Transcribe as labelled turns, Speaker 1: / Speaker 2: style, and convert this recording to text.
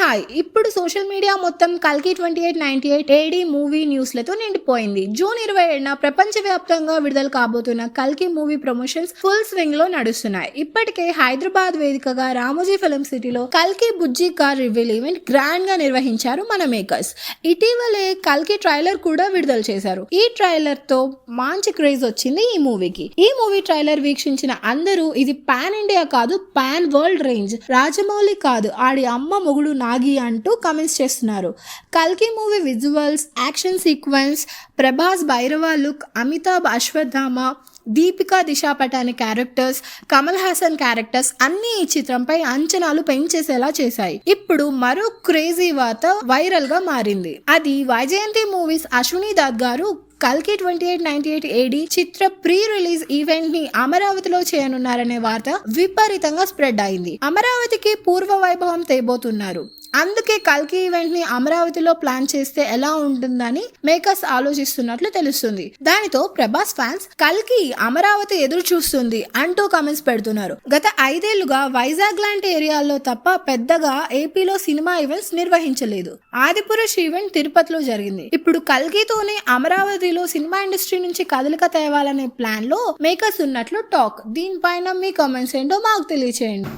Speaker 1: Hi ఇప్పుడు social media మొత్తం కల్కి twenty eight ninety eight AD movie న్యూస్లతో నిండిపోయింది. జూన్ ఇరవై ఏడున ప్రపంచవ్యాప్తంగా విడుదల కాబోతున్న కల్కి మూవీ ప్రమోషన్స్ ఫుల్ స్వింగ్లో నడుస్తున్నాయి. ఇప్పటికే హైదరాబాద్ వేదికగా రామోజీ ఫిలిం సిటీలో కల్కి బుజ్జి కార్ రివీల్ ఈవెంట్ గ్రాండ్గా నిర్వహించారు మన మేకర్స్. ఇటీవలే కల్కి ట్రైలర్ కూడా విడుదల చేశారు. ఈ ట్రైలర్తో మంచి క్రేజ్ వచ్చింది ఈ మూవీకి. ఈ మూవీ ట్రైలర్ వీక్షించిన అందరూ ఇది పాన్ ఇండియా కాదు పాన్ వరల్డ్ రేంజ్. రాజమౌళి కాదు ఆడి అమ్మ మొగుడు నాగి అంటూ కమెంట్స్ చేస్తున్నారు. కల్కి movie visuals action sequence Prabhas Bhairava look Amitabh Ashwatthama Deepika Disha Patani characters Kamal Haasan characters అన్ని ఈ చిత్రంపై అంచనాలు పెంచేసేలా చేశాయి. ఇప్పుడు మరో క్రేజీ వార్త వైరల్గా మారింది. అది వైజయంతి మూవీస్ అశ్విని దాద్ గారు కల్కి twenty eight ninety eight AD చిత్ర ప్రీ రిలీజ్ ఈవెంట్ని అమరావతిలో చేయనున్నారనే వార్త విపరీతంగా స్ప్రెడ్ అయింది. అమరావతికి పూర్వ వైభవం తేబోతున్నారు. అందుకే కల్కి ఈవెంట్ని అమరావతిలో ప్లాన్ చేస్తే ఎలా ఉంటుందని మేకర్స్ ఆలోచిస్తున్నట్లు తెలుస్తుంది. దానితో ప్రభాస్ ఫ్యాన్స్ కల్కి అమరావతి ఎదురు చూస్తుంది అంటూ కామెంట్స్ పెడుతున్నారు. గత ఐదేళ్ళుగా వైజాగ్ లాంటి ఏరియాల్లో తప్ప పెద్దగా ఏపీలో సినిమా ఈవెంట్స్ నిర్వహించలేదు. ఆదిపురుష్ ఈవెంట్ తిరుపతిలో జరిగింది. ఇప్పుడు కల్కితోనే అమరావతిలో సినిమా ఇండస్ట్రీ నుంచి కదలిక తేవాలనే ప్లాన్లో మేకర్స్ ఉన్నట్లు టాక్. దీనిపైన మీ కామెంట్స్ ఏంటో మాకు తెలియచేయండి.